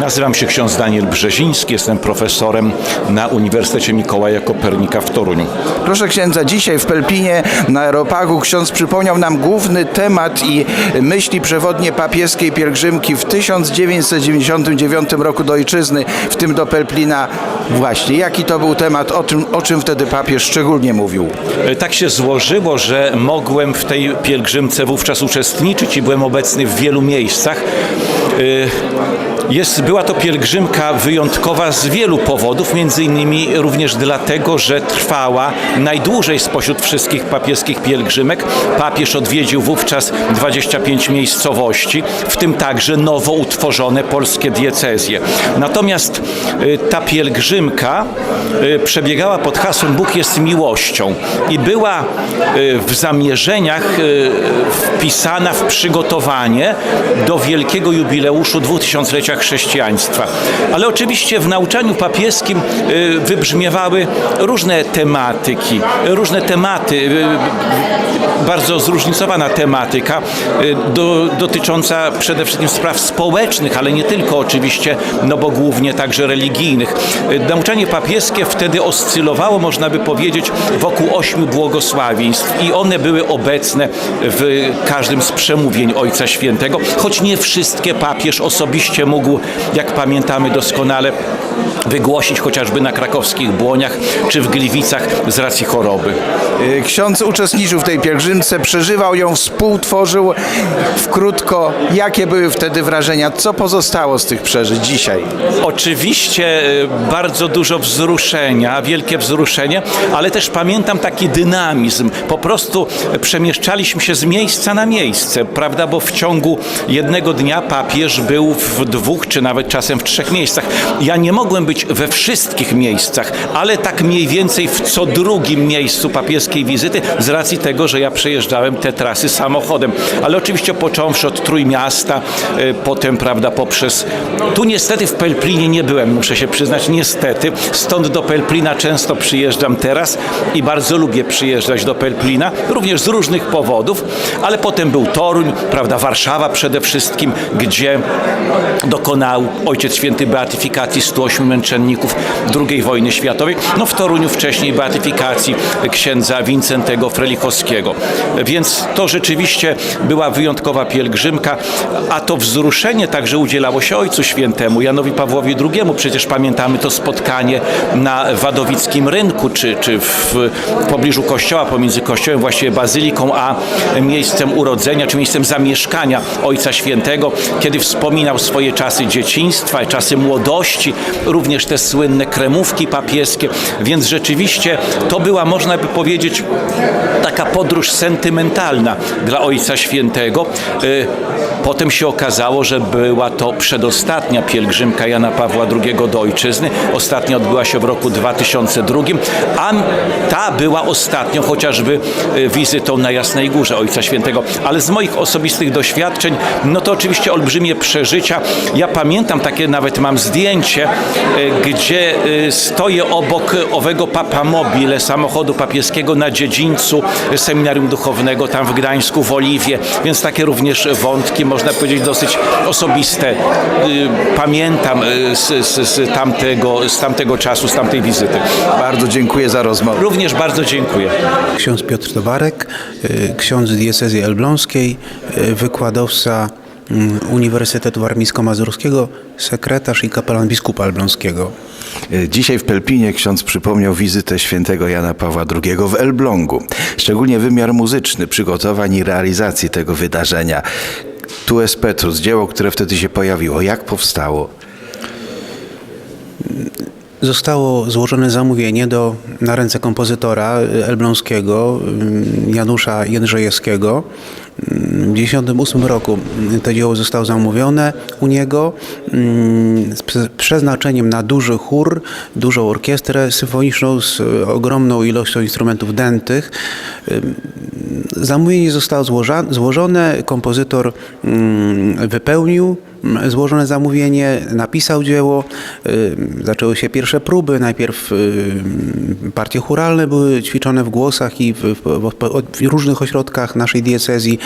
Nazywam się ksiądz Daniel Brzeziński, jestem profesorem na Uniwersytecie Mikołaja Kopernika w Toruniu. Proszę księdza, dzisiaj w Pelpinie na Aeropagu ksiądz przypomniał nam główny temat i myśli przewodnie papieskiej pielgrzymki w 1999 roku do ojczyzny, w tym do Pelplina. Właśnie, jaki to był temat, o czym, o czym wtedy papież szczególnie mówił? E, Tak się złożyło, że mogłem w tej pielgrzymce wówczas uczestniczyć i byłem obecny w wielu miejscach. Jest, była to pielgrzymka wyjątkowa z wielu powodów, między innymi również dlatego, że trwała najdłużej spośród wszystkich papieskich pielgrzymek. Papież odwiedził wówczas 25 miejscowości, w tym także nowo utworzone polskie diecezje. Natomiast y, ta pielgrzymka y, przebiegała pod hasłem Bóg jest miłością i była y, w zamierzeniach wpisana w przygotowanie do wielkiego jubileuszu chrześcijaństwa. Ale oczywiście w nauczaniu papieskim y, wybrzmiewały różne tematyki, różne tematy, y, bardzo zróżnicowana tematyka y, do, dotycząca przede wszystkim spraw społecznych, ale nie tylko oczywiście, no bo głównie także religijnych. Y, Nauczanie papieskie wtedy oscylowało, można by powiedzieć, wokół ośmiu błogosławieństw i one były obecne w każdym z przemówień Ojca Świętego, choć nie wszystkie papież osobiście mógł, jak pamiętamy doskonale, wygłosić chociażby na krakowskich błoniach czy w Gliwicach z racji choroby. Y, Ksiądz uczestniczył w tej pielgrzymce, przeżywał ją, współtworzył. W krótko, jakie były wtedy wrażenia? Co pozostało z tych przeżyć dzisiaj? Oczywiście e, bardzo dużo wzruszenia, wielkie wzruszenie, ale też pamiętam taki dynamizm. Po prostu przemieszczaliśmy się z miejsca na miejsce, prawda? Bo w ciągu jednego dnia papież był w dwóch czy nawet czasem w trzech miejscach. Ja nie mogłem być we wszystkich miejscach, ale tak mniej więcej w co drugim miejscu papieskiej wizyty z racji tego, że ja przejeżdżałem te trasy samochodem. Ale oczywiście począwszy od Trójmiasta, e, potem, prawda, poprzez... Tu niestety w Pelplinie nie byłem, muszę się przyznać, niestety. Stąd do Pelplina często przyjeżdżam teraz i bardzo lubię przyjeżdżać do Pelplina, również z różnych powodów, ale potem był Toruń, prawda, Warszawa przede wszystkim, gdzie dokonał Ojciec Święty beatyfikacji 108 męczenników II wojny światowej. No w Toruniu wcześniej beatyfikacji księdza Wincentego Frelichowskiego. Więc to rzeczywiście była wyjątkowa pielgrzymka, a to wzruszenie także udzielało się Ojcu Świętemu, Janowi Pawłowi II. Przecież pamiętamy to spotkanie na Wadowickim Rynku, czy, czy w, pobliżu kościoła, pomiędzy kościołem, właściwie bazyliką, a miejscem urodzenia, czy miejscem zamieszkania Ojca Świętego, kiedy wspominał swoje czasy dzieciństwa, czasy młodości, również te słynne kremówki papieskie, więc rzeczywiście to była, można by powiedzieć, taka podróż sentymentalna dla Ojca Świętego. Y, Potem się okazało, że była to przedostatnia pielgrzymka Jana Pawła II do ojczyzny. Ostatnia odbyła się w roku 2002, a ta była ostatnią chociażby y, wizytą na Jasnej Górze Ojca Świętego. Ale z moich osobistych doświadczeń, no to oczywiście olbrzymie przeżycia. Ja pamiętam takie, nawet mam zdjęcie, y, gdzie y, stoję obok owego Papa Mobile, samochodu papieskiego na dziedzińcu seminarium duchownego tam w Gdańsku, w Oliwie, więc takie również wątki, można powiedzieć, dosyć osobiste. Y, Pamiętam z, z, z, tamtego, z tamtego czasu, z tamtej wizyty. Bardzo dziękuję za rozmowę. Również bardzo dziękuję. Ksiądz Piotr Towarek, ksiądz diecezji elbląskiej, wykładowca Uniwersytetu Warmińsko-Mazurskiego, sekretarz i kapelan biskupa elbląskiego. Dzisiaj w Pelpinie ksiądz przypomniał wizytę świętego Jana Pawła II w Elblągu. Szczególnie wymiar muzyczny przygotowań i realizacji tego wydarzenia. Tu jest Petrus, dzieło, które wtedy się pojawiło. Jak powstało? Zostało złożone zamówienie do, na ręce kompozytora y, elbląskiego y, Janusza Jędrzejewskiego. W 1998 roku to dzieło zostało zamówione u niego y, z prze- przeznaczeniem na duży chór, dużą orkiestrę symfoniczną z ogromną ilością instrumentów dętych. Zamówienie zostało złożone, kompozytor mm, wypełnił mm, złożone zamówienie, napisał dzieło, y, zaczęły się pierwsze próby, najpierw y, partie churalne były ćwiczone w głosach i w, w, w, w różnych ośrodkach naszej diecezji,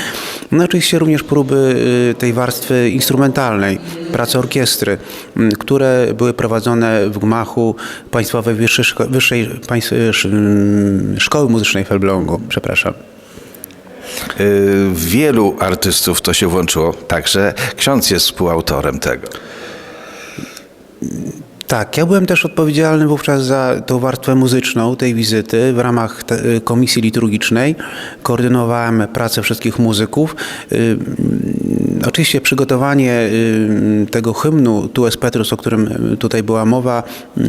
no oczywiście również próby y, tej warstwy instrumentalnej, pracy orkiestry, które były prowadzone w gmachu Państwowej Wyższej, Wyższej Państw, Szkoły Muzycznej w Elblągu, przepraszam. Y, Wielu artystów to się włączyło, także ksiądz jest współautorem tego. Tak, ja byłem też odpowiedzialny wówczas za tą warstwę muzyczną tej wizyty w ramach y, komisji liturgicznej. Koordynowałem pracę wszystkich muzyków. Oczywiście przygotowanie y, tego hymnu Tu jest Petrus, o którym y, tutaj była mowa, y,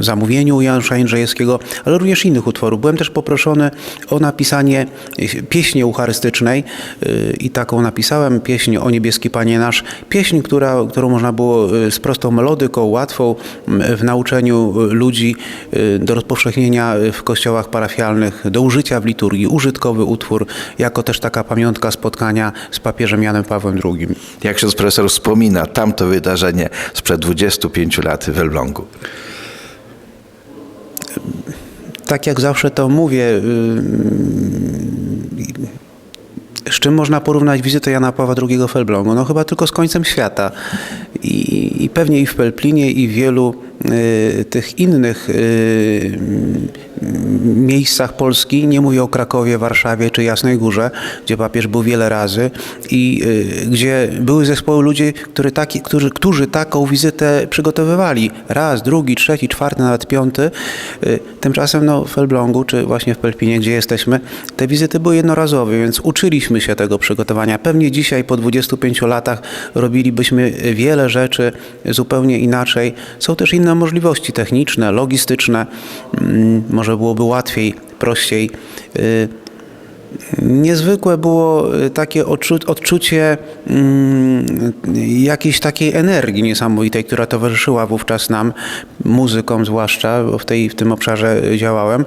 zamówieniu Janusza Jędrzejewskiego, ale również innych utworów. Byłem też poproszony o napisanie pieśni eucharystycznej i taką napisałem, pieśń o niebieski Panie Nasz. Pieśń, która, którą można było z prostą melodyką, łatwą w nauczeniu ludzi do rozpowszechnienia w kościołach parafialnych, do użycia w liturgii. Użytkowy utwór, jako też taka pamiątka spotkania z papieżem Janem Pawłem II. Jak ksiądz profesor wspomina tamto wydarzenie sprzed 25 lat w Elblągu? tak jak zawsze to mówię, y, z czym można porównać wizytę Jana Pawła II w Elblągu? No chyba tylko z końcem świata. I, i pewnie i w Pelplinie, i w wielu y, tych innych y, miejscach Polski, nie mówię o Krakowie, Warszawie czy Jasnej Górze, gdzie papież był wiele razy i y, gdzie były zespoły ludzi, którzy, taki, którzy, którzy taką wizytę przygotowywali. Raz, drugi, trzeci, czwarty, nawet piąty. Y, Tymczasem no, w Elblągu, czy właśnie w Pelpinie, gdzie jesteśmy, te wizyty były jednorazowe, więc uczyliśmy się tego przygotowania. Pewnie dzisiaj po 25 latach robilibyśmy wiele rzeczy zupełnie inaczej. Są też inne możliwości techniczne, logistyczne. Mm, Może byłoby łatwiej, prościej. Y, Niezwykłe było y, takie odczu- odczucie mm, jakiejś takiej energii niesamowitej, która towarzyszyła wówczas nam, muzykom zwłaszcza, bo w, tej, w tym obszarze działałem,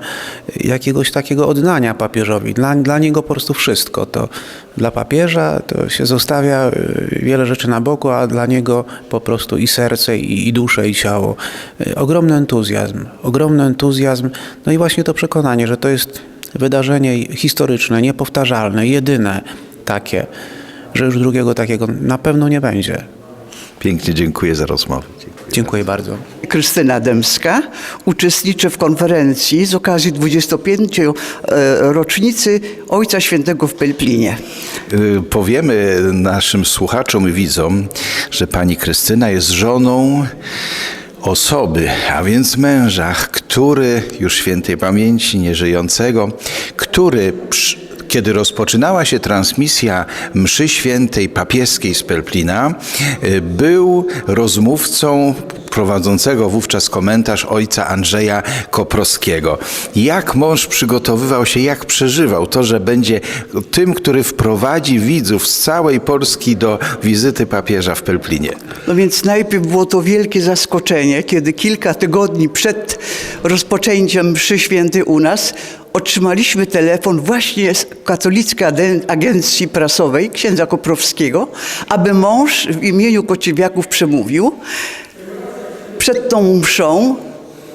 jakiegoś takiego oddania papieżowi. Dla, dla niego po prostu wszystko. To dla papieża to się zostawia y, wiele rzeczy na boku, a dla niego po prostu i serce, i, i duszę, i ciało. Y, Ogromny entuzjazm, ogromny entuzjazm, no i właśnie to przekonanie, że to jest wydarzenie historyczne, niepowtarzalne, jedyne takie, że już drugiego takiego na pewno nie będzie. Pięknie dziękuję za rozmowę. Dziękuję bardzo. Krystyna Dębska. Uczestniczę w konferencji z okazji 25 e, rocznicy Ojca Świętego w Pelplinie. Y, Powiemy naszym słuchaczom i widzom, że pani Krystyna jest żoną osoby, a więc męża, który już świętej pamięci, nieżyjącego, który przy kiedy rozpoczynała się transmisja mszy świętej papieskiej z Pelplina, y, był rozmówcą prowadzącego wówczas komentarz ojca Andrzeja Koprowskiego. Jak mąż przygotowywał się, jak przeżywał to, że będzie tym, który wprowadzi widzów z całej Polski do wizyty papieża w Pelplinie. No więc najpierw było to wielkie zaskoczenie, kiedy kilka tygodni przed rozpoczęciem mszy świętej u nas otrzymaliśmy telefon właśnie z katolickiej agencji prasowej księdza Koprowskiego, aby mąż w imieniu Kociewiaków przemówił przed tą mszą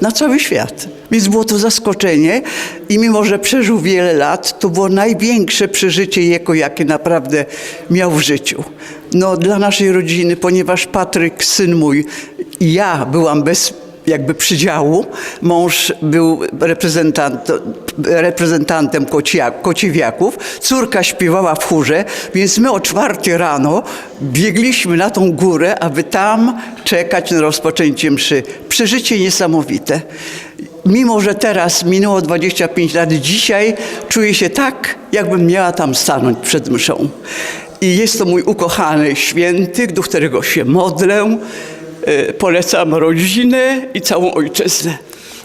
na cały świat. Więc było to zaskoczenie i mimo, że przeżył wiele lat, to było największe przeżycie jego, jakie naprawdę miał w życiu. No dla naszej rodziny, ponieważ Patryk, syn mój i ja byłam bez jakby przydziału. Mąż był reprezentant, reprezentantem Kocia, Kociewiaków, córka śpiewała w chórze, więc my o czwartej rano biegliśmy na tą górę, aby tam czekać na rozpoczęcie mszy. Przeżycie niesamowite. Mimo, że teraz minęło 25 lat, dzisiaj czuję się tak, jakbym miała tam stanąć przed mszą. I jest to mój ukochany święty, do którego się modlę. E, Polecam rodzinę i całą ojczyznę.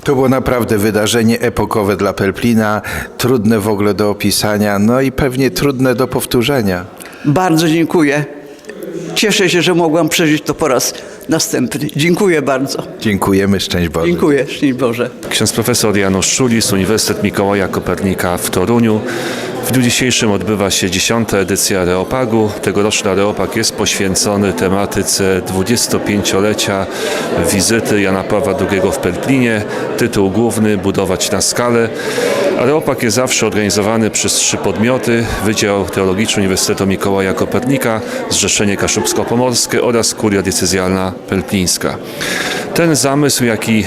To było naprawdę wydarzenie epokowe dla Pelplina, trudne w ogóle do opisania, no i pewnie trudne do powtórzenia. Bardzo dziękuję. Cieszę się, że mogłam przeżyć to po raz następny. Dziękuję bardzo. Dziękujemy, szczęść Boże. Dziękuję, szczęść Boże. Ksiądz profesor Janusz Szulis, Uniwersytet Mikołaja Kopernika w Toruniu. W dniu dzisiejszym odbywa się dziesiąta edycja Areopagu. Tegoroczny Areopag jest poświęcony tematyce 25-lecia wizyty Jana Pawła II w Perplinie. Tytuł główny Budować na skalę. Areopag jest zawsze organizowany przez trzy podmioty. Wydział Teologiczny Uniwersytetu Mikołaja Kopernika, Zrzeszenie Kaszubsko-Pomorskie oraz Kuria Diecezjalna Pelplińska. Ten zamysł, jaki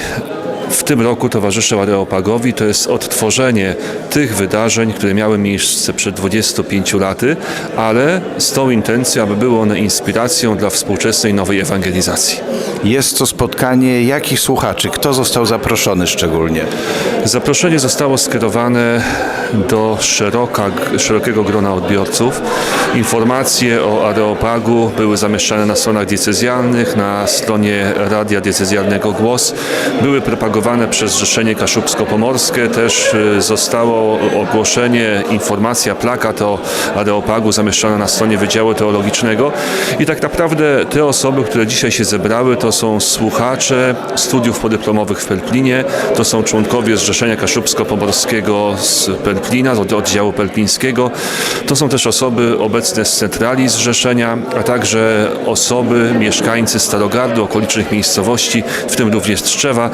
w tym roku towarzyszy Areopagowi to jest odtworzenie tych wydarzeń, które miały miejsce przed 25 laty, ale z tą intencją, aby były one inspiracją dla współczesnej nowej ewangelizacji. Jest to spotkanie jakich słuchaczy? Kto został zaproszony szczególnie? Zaproszenie zostało skierowane do szeroka, szerokiego grona odbiorców. Informacje o Areopagu były zamieszczane na stronach diecezjalnych, na stronie Radia Diecezjalnego Głos. Były propagowane przez Zrzeszenie Kaszubsko-Pomorskie. Też y, zostało ogłoszenie, informacja, plakat o Areopagu zamieszczona na stronie Wydziału Teologicznego. I tak naprawdę te osoby, które dzisiaj się zebrały, to są słuchacze studiów podyplomowych w Pelplinie, to są członkowie Zrzeszenia Kaszubsko-Pomorskiego z Pelplina, z oddziału pelplińskiego. To są też osoby obecne z centrali zrzeszenia, a także osoby, mieszkańcy Starogardu, okolicznych miejscowości, w tym również Strzewa.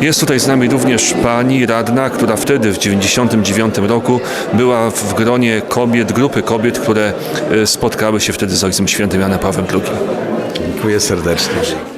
Jest tutaj z nami również pani radna, która wtedy w 1999 roku była w gronie kobiet, grupy kobiet, które e, spotkały się wtedy z Ojcem Świętym Janem Pawłem II. Dziękuję serdecznie.